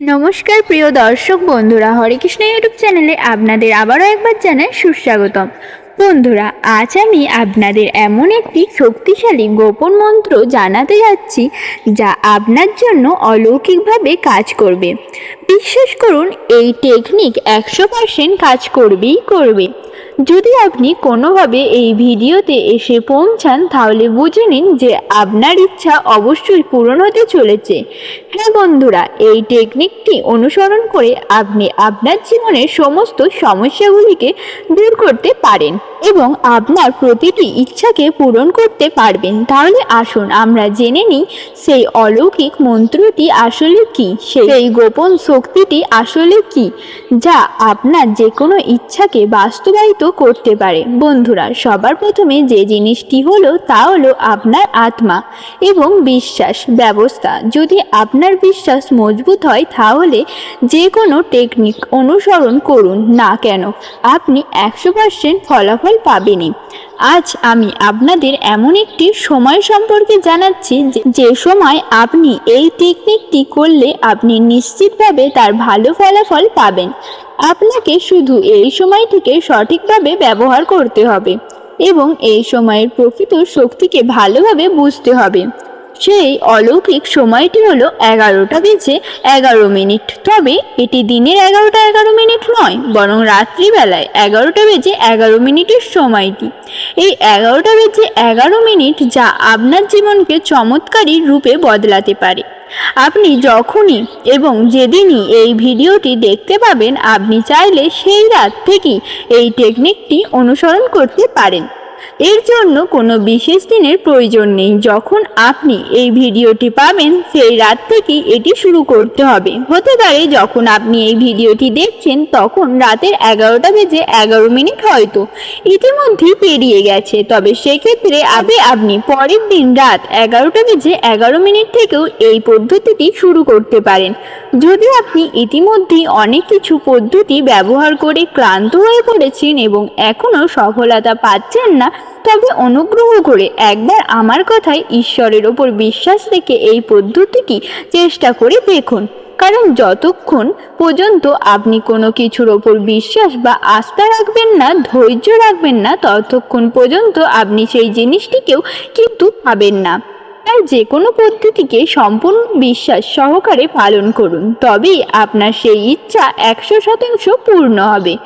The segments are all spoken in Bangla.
নমস্কার প্রিয় দর্শক বন্ধুরা হরেকৃষ্ণ ইউটিউব চ্যানেলে আপনাদের আবারও একবার জানাই সুস্বাগতম। বন্ধুরা, আজ আমি আপনাদের এমন একটি শক্তিশালী গোপন মন্ত্র জানাতে যাচ্ছি, যা আপনার জন্য অলৌকিকভাবে কাজ করবে। বিশ্বাস করুন, এই টেকনিক একশো পার্সেন্ট কাজ করবেই করবে। যদি আপনি কোনোভাবে এই ভিডিওতে এসে পৌঁছান, তাহলে বুঝে নিন যে আপনার ইচ্ছা অবশ্যই পূরণ হতে চলেছে। হ্যাঁ বন্ধুরা, এই টেকনিকটি অনুসরণ করে আপনি আপনার জীবনের সমস্ত সমস্যাগুলিকে দূর করতে পারেন এবং আপনার প্রতিটি ইচ্ছাকে পূরণ করতে পারবেন। তাহলে আসুন আমরা জেনে নিই সেই অলৌকিক মন্ত্রটি আসলে কি, সেই গোপন শক্তিটি আসলে কি, যা আপনার যে কোনো ইচ্ছাকে বাস্তবায়িত করতে পারে। বন্ধুরা, সবার প্রথমে যে জিনিসটি হলো তা হলো আপনার আত্মা এবং বিশ্বাস ব্যবস্থা। যদি আপনার বিশ্বাস মজবুত হয়, তাহলে যে কোনো টেকনিক অনুসরণ করুন, না কেন? আপনি একশো পার্সেন্ট ফলাফল পাবেনই। আজ আমি আপনাদের এমন একটি সময় সম্পর্কে জানাচ্ছি যে- যে সময় আপনি এই টেকনিকটি করলে আপনি নিশ্চিতভাবে তার ভালো ফলাফল পাবেন। আপনাকে শুধু এই সময়টিকে সঠিকভাবে ব্যবহার করতে হবে এবং এই সময়ের প্রকৃত শক্তিকে ভালোভাবে বুঝতে হবে। সেই অলৌকিক সময়টি হলো এগারোটা বেজে এগারো মিনিট। তবে এটি দিনের এগারোটা এগারো মিনিট নয়, বরং রাত্রিবেলায় এগারোটা বেজে এগারো মিনিটের সময়টি। এই এগারোটা বেজে এগারো মিনিট যা আপনার জীবনকে চমৎকারী রূপে বদলাতে পারে। আপনি যখনই এবং যেদিনই এই ভিডিওটি দেখতে পাবেন, আপনি চাইলে সেই রাত থেকেই এই টেকনিকটি অনুসরণ করতে পারেন। এর জন্য কোনো বিশেষ দিনের প্রয়োজন নেই। যখন আপনি এই ভিডিওটি পাবেন, সেই রাত থেকেই এটি শুরু করতে হবে। হতে পারে যখন আপনি এই ভিডিওটি দেখছেন, তখন রাতের এগারোটা বেজে এগারো মিনিট হয়তো ইতিমধ্যেই পেরিয়ে গেছে। তবে সেক্ষেত্রে আবে আপনি পরের দিন রাত এগারোটা বেজে এগারো মিনিট থেকেও এই পদ্ধতিটি শুরু করতে পারেন। যদি আপনি ইতিমধ্যেই অনেক কিছু পদ্ধতি ব্যবহার করে ক্লান্ত হয়ে পড়েছেন এবং এখনও সফলতা পাচ্ছেন না তবে অনুগ্রহ করে একবার আমার কথায় ঈশ্বরের ওপর বিশ্বাস রেখে এই পদ্ধতিটি চেষ্টা করে দেখুন। কারণ যতক্ষণ পর্যন্ত আপনি কোনো কিছুর ওপর বিশ্বাস বা আস্থা রাখবেন না, ধৈর্য রাখবেন না, ততক্ষণ পর্যন্ত আপনি সেই জিনিসটিকেও কিন্তু পাবেন না। তাই যে কোনো পদ্ধতিকে সম্পূর্ণ বিশ্বাস সহকারে পালন করুন, তবেই আপনার সেই ইচ্ছা একশো শতাংশ পূর্ণ হবে।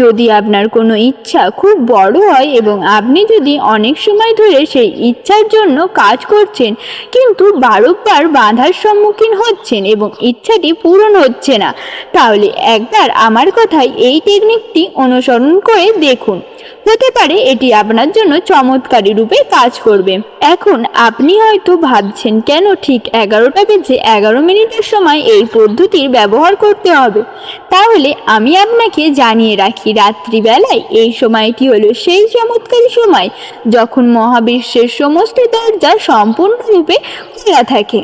যদি আপনার কোনো ইচ্ছা খুব বড় হয় এবং আপনি যদি অনেক সময় ধরে সেই ইচ্ছার জন্য কাজ করছেন, কিন্তু বারবার বাধার সম্মুখীন হচ্ছেন এবং ইচ্ছাটি পূরণ হচ্ছে না, তাহলে একবার আমার কথায় এই টেকনিকটি অনুসরণ করে দেখুন। হতে পারে এটি আপনার জন্য চমৎকারী রূপে কাজ করবে। এখন আপনি হয়তো ভাবছেন, কেন ঠিক এগারোটা বেজে এগারো মিনিটের সময় এই পদ্ধতির ব্যবহার করতে হবে? তাহলে আমি আপনাকে জানিয়ে রাখি রাত্রিবেলায়, এই সময়টি হলো সেই চমৎকারী সময় যখন মহাবিশ্বের সমস্ত দরজা সম্পূর্ণরূপে খোলা থাকে।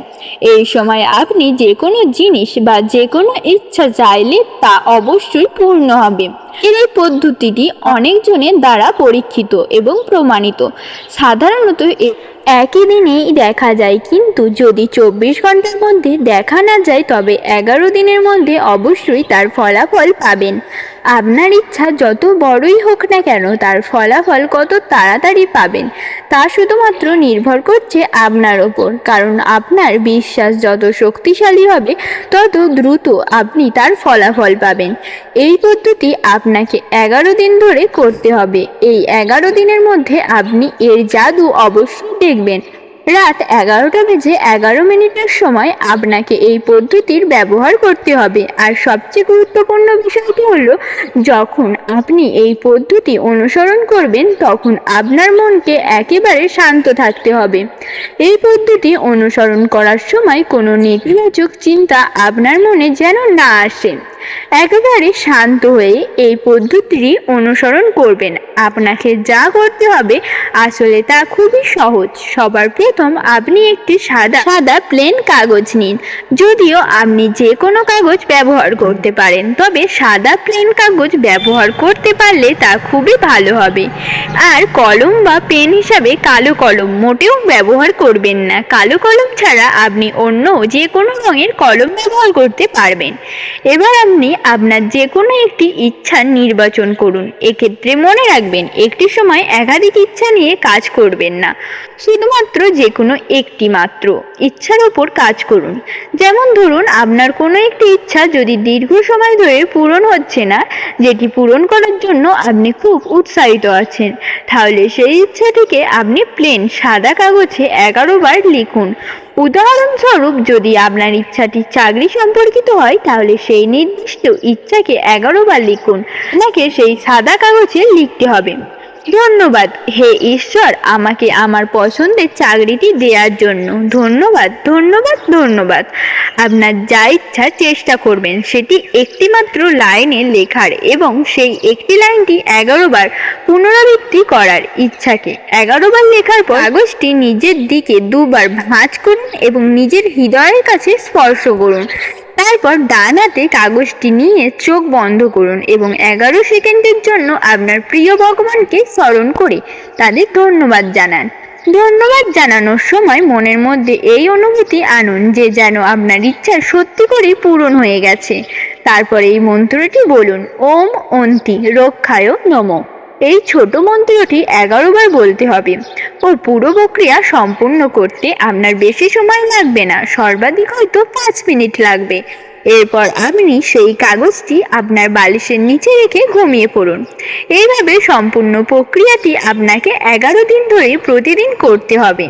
এই সময় আপনি যে কোনো জিনিস বা যে কোনো ইচ্ছা চাইলে তা অবশ্যই পূর্ণ হবে। এর এই পদ্ধতিটি অনেকজনের দ্বারা পরীক্ষিত এবং প্রমাণিত। সাধারণত একই দিনেই দেখা যায়, কিন্তু যদি চব্বিশ ঘণ্টার মধ্যে দেখা না যায়, তবে এগারো দিনের মধ্যে অবশ্যই তার ফলাফল পাবেন। আপনার ইচ্ছা যত বড়ই হোক না কেন, তার ফলাফল কত তাড়াতাড়ি পাবেন, তা শুধুমাত্র নির্ভর করছে আপনার ওপর। কারণ আপনার বিশ্বাস যত শক্তিশালী হবে, তত দ্রুত আপনি তার ফলাফল পাবেন। এই পদ্ধতি আপনাকে এগারো দিন ধরে করতে হবে। এই এগারো দিনের মধ্যে আপনি এর জাদু অবশ্যই দেখবেন। রাত এগারোটা বেজে এগারো মিনিটের সময় আপনাকে এই পদ্ধতির ব্যবহার করতে হবে। আর সবচেয়ে গুরুত্বপূর্ণ বিষয়টি হলো, যখন আপনি এই পদ্ধতি অনুসরণ করবেন, তখন আপনার মনকে একেবারে শান্ত থাকতে হবে। এই পদ্ধতি অনুসরণ করার সময় কোনো নেতিবাচক চিন্তা আপনার মনে যেন না আসে। একেবারে শান্ত হয়ে এই পদ্ধতিটি অনুসরণ করবেন। আপনাকে যা করতে হবে আসলে তা খুবই সহজ। সবার প্রথম আপনি একটি সাদা সাদা প্লেন কাগজ নিন। যদিও আপনি যে কোনো কাগজ ব্যবহার করতে পারেন, তবে সাদা প্লেন কাগজ ব্যবহার করতে পারলে তা খুবই ভালো হবে। আর কলম বা পেন হিসাবে কালো কলম মোটেও ব্যবহার করবেন না। কালো কলম ছাড়া আপনি অন্য যে কোনো রঙের কলম ব্যবহার করতে পারবেন। এবার আপনি আপনার যে কোনো একটি ইচ্ছা নির্বাচন করুন। এক্ষেত্রে মনে রাখবেন, একটি সময় একাধিক ইচ্ছা নিয়ে কাজ করবেন না। শুধুমাত্র যে কোনো একটি মাত্র ইচ্ছার ওপর কাজ করুন। যেমন ধরুন, আপনার কোনো একটি ইচ্ছা যদি দীর্ঘ সময় ধরে পূরণ হচ্ছে না, যেটি পূরণ করার জন্য আপনি খুব উৎসাহিত আছেন, তাহলে সেই ইচ্ছাটিকে আপনি প্লেন সাদা কাগজে এগারো বার লিখুন। উদাহরণস্বরূপ, যদি আপনার ইচ্ছাটি চাকরি সম্পর্কিত হয়, তাহলে সেই নির্দিষ্ট ইচ্ছাকে এগারো বার লিখুন। আপনাকে সেই সাদা কাগজে লিখতে হবে। ধন্যবাদ। হে ঈশ্বর, আমাকে আমার পছন্দের চাকরিটি দেওয়ার জন্য ধন্যবাদ ধন্যবাদ ধন্যবাদ। আপনার যা ইচ্ছা চেষ্টা করবেন, সেটি একটিমাত্র লাইনে লেখার এবং সেই একটি লাইনটি এগারো বার পুনরাবৃত্তি করার ইচ্ছাকে। এগারো বার লেখার পর কাগজটি নিজের দিকে দুবার ভাঁজ করুন এবং নিজের হৃদয়ের কাছে স্পর্শ করুন। তারপর ডান হাতে কাগজটি নিয়ে চোখ বন্ধ করুন এবং এগারো সেকেন্ডের জন্য আপনার প্রিয় ভগবানকে স্মরণ করে তাদের ধন্যবাদ জানান। ধন্যবাদ জানানোর সময় মনের মধ্যে এই অনুভূতি আনুন যে যেন আপনার ইচ্ছা সত্যি করেই পূরণ হয়ে গেছে। তারপর এই মন্ত্রটি বলুন, ওম অন্তি, রক্ষায় নমঃ। এই ছোট মন্ত্রটি এগারো বার বলতে হবে। ও পুরো প্রক্রিয়া সম্পূর্ণ করতে আপনার বেশি সময় লাগবে না। সর্বাধিক হয়তো পাঁচ মিনিট লাগবে। এরপর আপনি সেই কাগজটি আপনার বালিশের নিচে রেখে ঘুমিয়ে পড়ুন। এইভাবে সম্পূর্ণ প্রক্রিয়াটি আপনাকে এগারো দিন ধরে প্রতিদিন করতে হবে।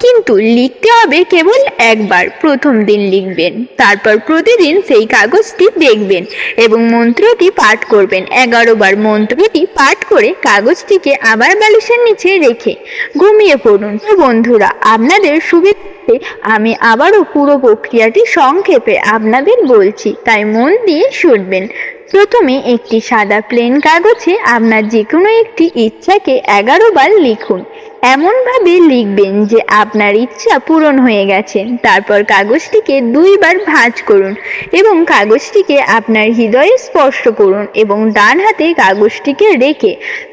কিন্তু লিখতে হবে কেবল একবার প্রথম দিন লিখবেন। তারপর প্রতিদিন সেই কাগজটি দেখবেন এবং মন্ত্রটি পাঠ করবেন। এগারো বার মন্ত্রটি পাঠ করে কাগজটিকে আবার বালিশের নিচে রেখে ঘুমিয়ে পড়ুন। তো বন্ধুরা, আপনাদের সুবিধাতে আমি আবারও পুরো প্রক্রিয়াটি সংক্ষেপে আপনাদের বলছি, তাই মন দিয়ে শুনবেন। প্রথমে একটি সাদা প্লেন কাগজে আপনার যে কোনো একটি ইচ্ছাকে এগারো বার লিখুন। এমনভাবে লিখবেন যে আপনার ইচ্ছা পূরণ হয়ে গেছে। তারপর কাগজটিকে দুইবার ভাঁজ করুন এবং কাগজটিকে আপনার হৃদয়ে স্পর্শ করুন এবং ডান হাতে কাগজটিকে রেখে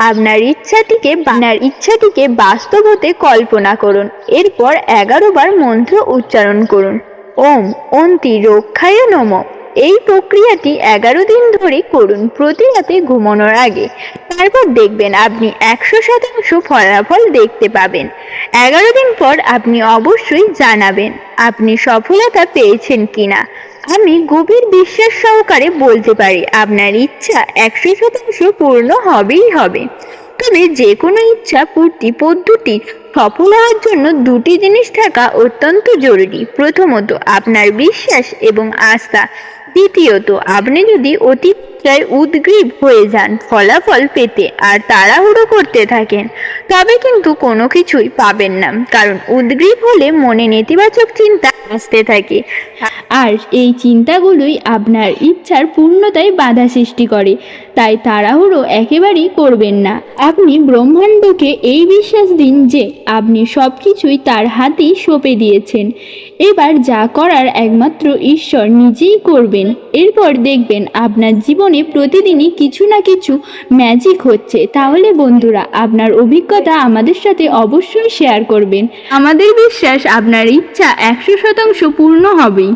আপনার ইচ্ছাটিকে আপনার ইচ্ছাটিকে বাস্তব হতে কল্পনা করুন। এরপর এগারো বার মন্ত্র উচ্চারণ করুন। ওম অন্তি রক্ষায় নমঃ। এই প্রক্রিয়াটি এগারো দিন ধরে করুন প্রতি রাতে ঘুমানোর আগে। তারপর দেখবেন আপনি একশো শতাংশ ফলাফল দেখতে পাবেন। এগারো দিন পর আপনি অবশ্যই জানাবেন আপনি সফলতা পেয়েছেন কিনা। আমি গভীর বিশ্বাস সহকারে বলতে পারি, আপনার ইচ্ছা একশো শতাংশ পূর্ণ হবেই হবে। তবে যে কোনো ইচ্ছা পূর্তি পদ্ধতি সফল হওয়ার জন্য দুটি জিনিস থাকা অত্যন্ত জরুরি। প্রথমত, আপনার বিশ্বাস এবং আস্থা। দ্বিতীয়ত, আপনি যদি অতিশয় উদ্গ্রীব হয়ে যান, ফলাফল পেতে আর তাড়াহুড়ো করতে থাকেন, তবে কিন্তু কোনো কিছুই পাবেন না। কারণ উদ্গ্রীব হলে মনে নেতিবাচক চিন্তা আসতে থাকে। আর এই চিন্তাগুলোই আপনার ইচ্ছার পূর্ণতায় বাধা সৃষ্টি করে। তাই তাড়াহুড়ো একেবারেই করবেন না। আপনি ব্রহ্মাণ্ডকে এই বিশ্বাস দিন যে, আপনি সব কিছুই তার হাতেই সঁপে দিয়েছেন। এবার যা করার একমাত্র ঈশ্বর নিজেই করবেন এরপর দেখবেন আপনার জীবনে প্রতিদিনই কিছু না কিছু ম্যাজিক হচ্ছে। তাহলে বন্ধুরা, আপনার অভিজ্ঞতা আমাদের সাথে অবশ্যই শেয়ার করবেন। আমাদের বিশ্বাস, আপনার ইচ্ছা একশো শতাংশ পূর্ণ হবেই